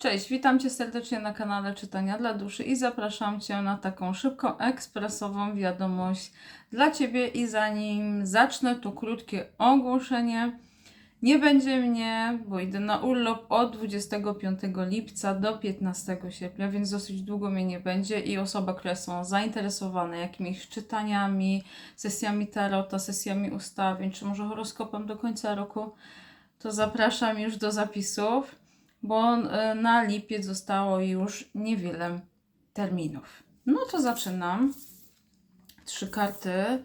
Cześć, witam Cię serdecznie na kanale Czytania dla Duszy i zapraszam Cię na taką szybką, ekspresową wiadomość dla Ciebie. I zanim zacznę, to krótkie ogłoszenie. Nie będzie mnie, bo idę na urlop od 25 lipca do 15 sierpnia, więc dosyć długo mnie nie będzie i osoby, które są zainteresowane jakimiś czytaniami, sesjami tarota, sesjami ustawień, czy może horoskopem do końca roku, to zapraszam już do zapisów, bo e, na lipiec zostało już niewiele terminów. No to zaczynam. Trzy karty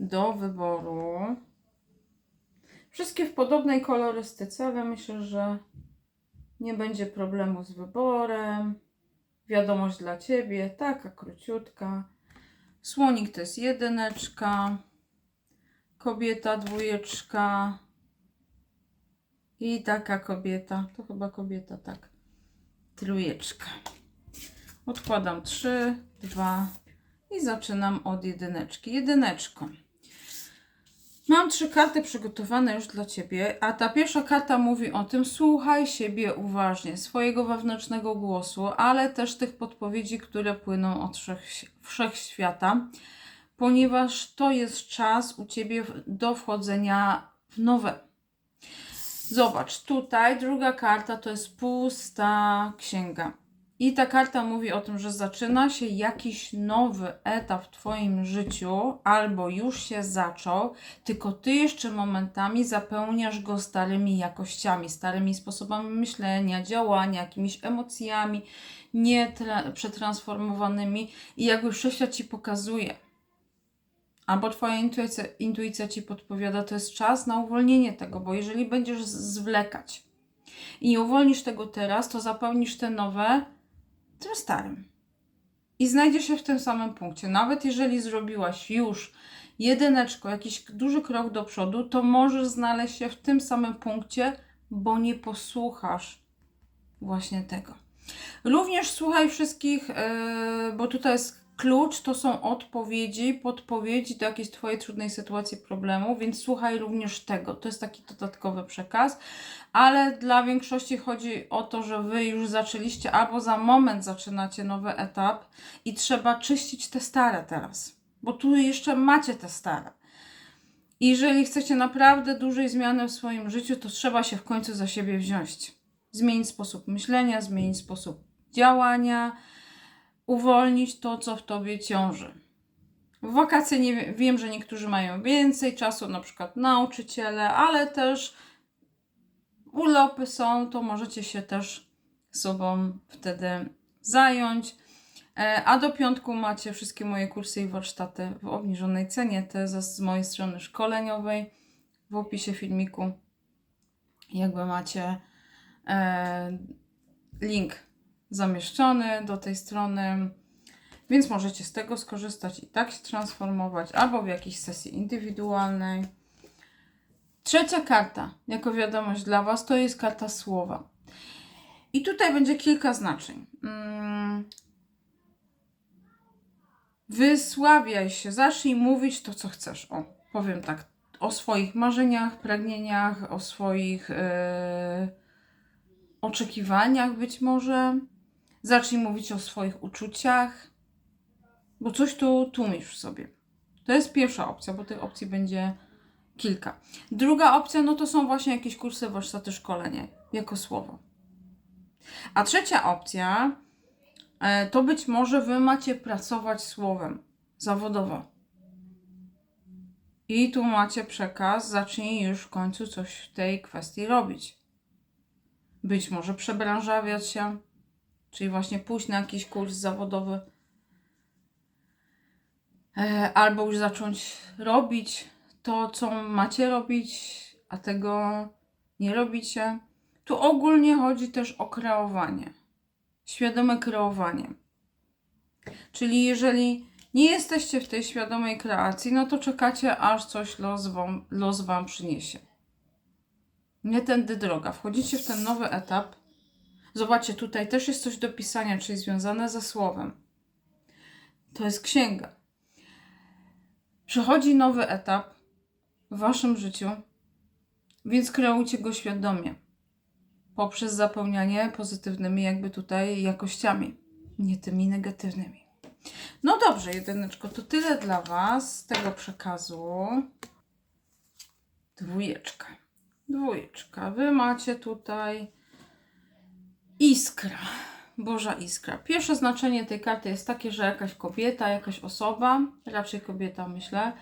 do wyboru. Wszystkie w podobnej kolorystyce, ale myślę, że nie będzie problemu z wyborem. Wiadomość dla Ciebie, taka króciutka. Słonik to jest jedyneczka. Kobieta dwójeczka. I taka kobieta, to chyba kobieta, tak. Trójeczka. Odkładam trzy, dwa i zaczynam od jedyneczki. Jedyneczką. Mam trzy karty przygotowane już dla Ciebie, a ta pierwsza karta mówi o tym, słuchaj siebie uważnie, swojego wewnętrznego głosu, ale też tych podpowiedzi, które płyną od wszech- wszechświata, ponieważ to jest czas u Ciebie do wchodzenia w nowe. Zobacz, tutaj druga karta to jest pusta księga. I ta karta mówi o tym, że zaczyna się jakiś nowy etap w Twoim życiu, albo już się zaczął, tylko Ty jeszcze momentami zapełniasz go starymi jakościami, starymi sposobami myślenia, działania, jakimiś emocjami nieprzetransformowanymi i jakby wszechświat Ci pokazuje, albo Twoja intuicja, intuicja Ci podpowiada, to jest czas na uwolnienie tego, bo jeżeli będziesz zwlekać i nie uwolnisz tego teraz, to zapełnisz te nowe tym starym. I znajdziesz się w tym samym punkcie. Nawet jeżeli zrobiłaś już jedyneczko, jakiś duży krok do przodu, to możesz znaleźć się w tym samym punkcie, bo nie posłuchasz właśnie tego. Również słuchaj wszystkich, yy, bo tutaj jest klucz, to są odpowiedzi, podpowiedzi do jakiejś Twojej trudnej sytuacji, problemu, więc słuchaj również tego. To jest taki dodatkowy przekaz, ale dla większości chodzi o to, że Wy już zaczęliście albo za moment zaczynacie nowy etap i trzeba czyścić te stare teraz, bo tu jeszcze macie te stare. I jeżeli chcecie naprawdę dużej zmiany w swoim życiu, to trzeba się w końcu za siebie wziąć. Zmienić sposób myślenia, zmienić sposób działania, uwolnić to, co w tobie ciąży. W wakacje nie wie- wiem, że niektórzy mają więcej czasu, na przykład nauczyciele, ale też urlopy są, to możecie się też sobą wtedy zająć. E, A do piątku macie wszystkie moje kursy i warsztaty w obniżonej cenie, te z mojej strony szkoleniowej w opisie filmiku. Jakby macie e, link zamieszczony do tej strony, więc możecie z tego skorzystać i tak się transformować, albo w jakiejś sesji indywidualnej. Trzecia karta, jako wiadomość dla Was, to jest karta słowa. I tutaj będzie kilka znaczeń. Mm. Wysławiaj się, zacznij mówić to, co chcesz. O, powiem tak, o swoich marzeniach, pragnieniach, o swoich e, oczekiwaniach być może. Zacznij mówić o swoich uczuciach, bo coś tu tłumisz w sobie. To jest pierwsza opcja, bo tych opcji będzie kilka. Druga opcja, no to są właśnie jakieś kursy, warsztaty, szkolenie, jako słowo. A trzecia opcja, e, to być może wy macie pracować słowem zawodowo. I tu macie przekaz, zacznij już w końcu coś w tej kwestii robić. Być może przebranżawiać się, czyli właśnie pójść na jakiś kurs zawodowy, e, albo już zacząć robić to, co macie robić, a tego nie robicie. Tu ogólnie chodzi też o kreowanie, świadome kreowanie. Czyli jeżeli nie jesteście w tej świadomej kreacji, no to czekacie, aż coś los wam, los wam przyniesie. Nie tędy droga. Wchodzicie w ten nowy etap. Zobaczcie, tutaj też jest coś do pisania, czyli związane ze słowem. To jest księga. Przychodzi nowy etap w waszym życiu, więc kreujcie go świadomie. poprzez zapełnianie pozytywnymi jakby tutaj jakościami, nie tymi negatywnymi. No dobrze, jedyneczko, to tyle dla Was z tego przekazu. Dwójeczka. Dwójeczka. Wy macie tutaj iskra. Boża iskra. Pierwsze znaczenie tej karty jest takie, że jakaś kobieta, jakaś osoba, raczej kobieta myślę,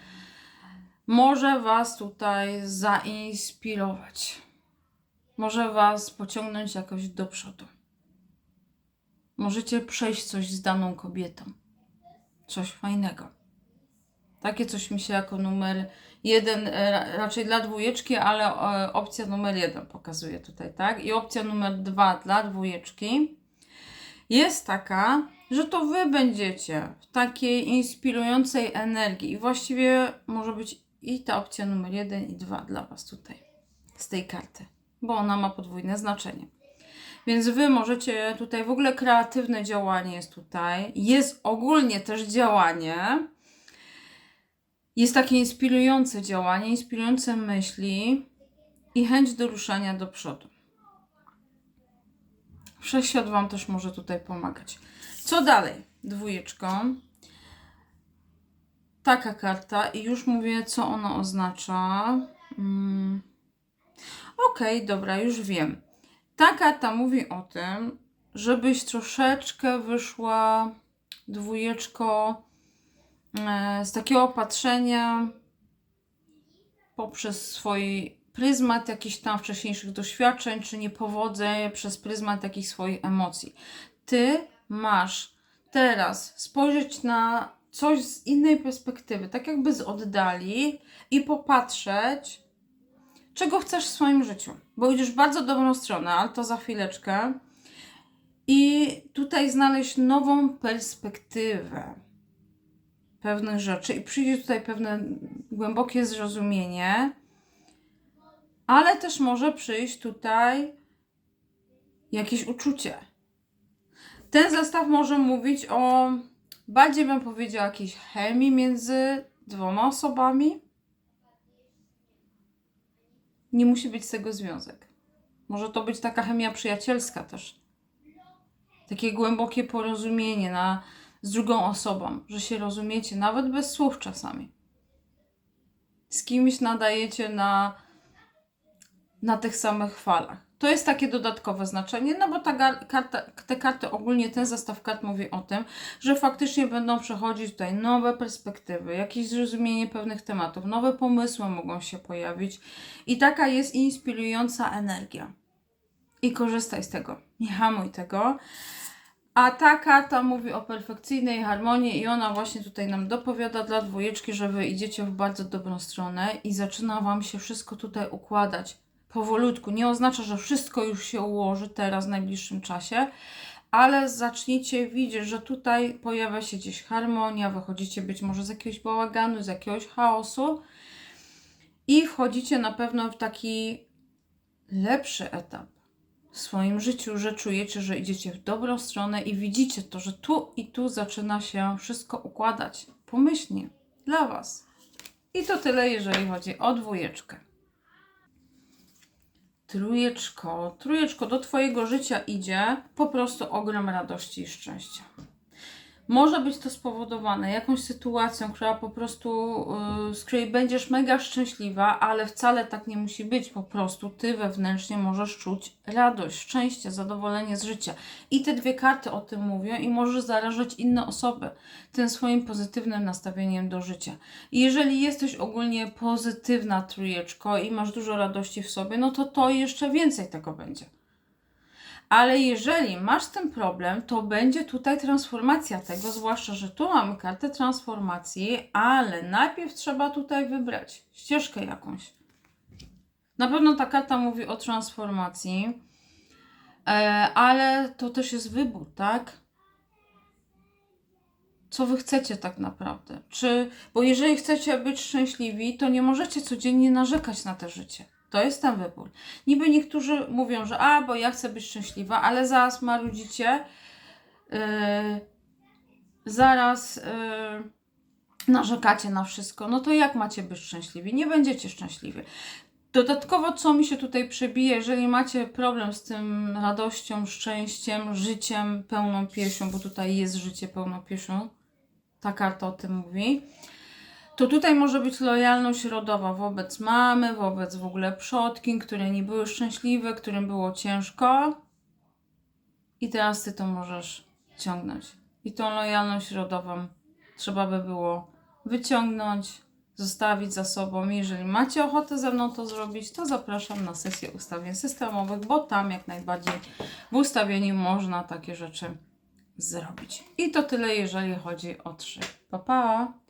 może Was tutaj zainspirować. Może Was pociągnąć jakoś do przodu. Możecie przejść coś z daną kobietą. Coś fajnego. Takie coś mi się jako numer jeden, e, ra- raczej dla dwójeczki, ale e, opcja numer jeden pokazuje tutaj, tak? I opcja numer dwa dla dwójeczki jest taka, że to wy będziecie w takiej inspirującej energii i właściwie może być i ta opcja numer jeden i dwa dla was tutaj z tej karty, bo ona ma podwójne znaczenie. Więc wy możecie tutaj w ogóle kreatywne działanie jest tutaj. Jest ogólnie też działanie. Jest takie inspirujące działanie, inspirujące myśli i chęć do ruszania do przodu. Wszechświat Wam też może tutaj pomagać. Co dalej? Dwójeczką. Taka karta i już mówię, co ona oznacza. Mm. Okej, dobra, już wiem. Ta karta mówi o tym, żebyś troszeczkę wyszła dwójeczko z takiego patrzenia poprzez swój pryzmat jakichś tam wcześniejszych doświadczeń, czy niepowodzeń, przez pryzmat jakichś swoich emocji. Ty masz teraz spojrzeć na coś z innej perspektywy, tak jakby z oddali i popatrzeć, czego chcesz w swoim życiu. Bo idziesz w bardzo dobrą stronę, ale to za chwileczkę. I tutaj znaleźć nową perspektywę pewnych rzeczy i przyjdzie tutaj pewne głębokie zrozumienie, ale też może przyjść tutaj jakieś uczucie. Ten zestaw może mówić o, bardziej bym powiedziała, jakiejś chemii między dwoma osobami. Nie musi być z tego związek. Może to być taka chemia przyjacielska też. Takie głębokie porozumienie na, z drugą osobą, że się rozumiecie, nawet bez słów czasami. Z kimś nadajecie na, na tych samych falach. To jest takie dodatkowe znaczenie, no bo ta karta, te karty, ogólnie ten zestaw kart mówi o tym, że faktycznie będą przechodzić tutaj nowe perspektywy, jakieś zrozumienie pewnych tematów, nowe pomysły mogą się pojawić i taka jest inspirująca energia. I korzystaj z tego, nie hamuj tego. A ta karta mówi o perfekcyjnej harmonii i ona właśnie tutaj nam dopowiada dla dwójeczki, że wy idziecie w bardzo dobrą stronę i zaczyna wam się wszystko tutaj układać powolutku. Nie oznacza, że wszystko już się ułoży teraz w najbliższym czasie, ale zacznijcie widzieć, że tutaj pojawia się gdzieś harmonia, wychodzicie być może z jakiegoś bałaganu, z jakiegoś chaosu i wchodzicie na pewno w taki lepszy etap w swoim życiu, że czujecie, że idziecie w dobrą stronę i widzicie to, że tu i tu zaczyna się wszystko układać pomyślnie dla Was. I to tyle, jeżeli chodzi o dwójeczkę. Trójeczko, trójeczko, do Twojego życia idzie po prostu ogrom radości i szczęścia. Może być to spowodowane jakąś sytuacją, która po prostu, yy, z której będziesz mega szczęśliwa, ale wcale tak nie musi być. Po prostu ty wewnętrznie możesz czuć radość, szczęście, zadowolenie z życia. I te dwie karty o tym mówią i możesz zarażać inne osoby tym swoim pozytywnym nastawieniem do życia. I jeżeli jesteś ogólnie pozytywna trójeczko i masz dużo radości w sobie, no to to jeszcze więcej tego będzie. Ale jeżeli masz ten problem, to będzie tutaj transformacja tego, zwłaszcza, że tu mamy kartę transformacji, ale najpierw trzeba tutaj wybrać ścieżkę jakąś. Na pewno ta karta mówi o transformacji, e, ale to też jest wybór, tak? Co wy chcecie tak naprawdę? Czy, bo jeżeli chcecie być szczęśliwi, to nie możecie codziennie narzekać na te życie. To jest ten wybór. Niby niektórzy mówią, że a, bo ja chcę być szczęśliwa, ale zaraz marudzicie, yy, zaraz yy, narzekacie na wszystko. No to jak macie być szczęśliwi? Nie będziecie szczęśliwi. Dodatkowo, co mi się tutaj przebije, jeżeli macie problem z tym radością, szczęściem, życiem pełną piersią, bo tutaj jest życie pełną piersią, ta karta o tym mówi, to tutaj może być lojalność rodowa wobec mamy, wobec w ogóle przodkin, które nie były szczęśliwe, którym było ciężko. I teraz ty to możesz ciągnąć. I tą lojalność rodową trzeba by było wyciągnąć, zostawić za sobą. Jeżeli macie ochotę ze mną to zrobić, to zapraszam na sesję ustawień systemowych, bo tam jak najbardziej w ustawieniu można takie rzeczy zrobić. I to tyle, jeżeli chodzi o trzy. Pa, pa!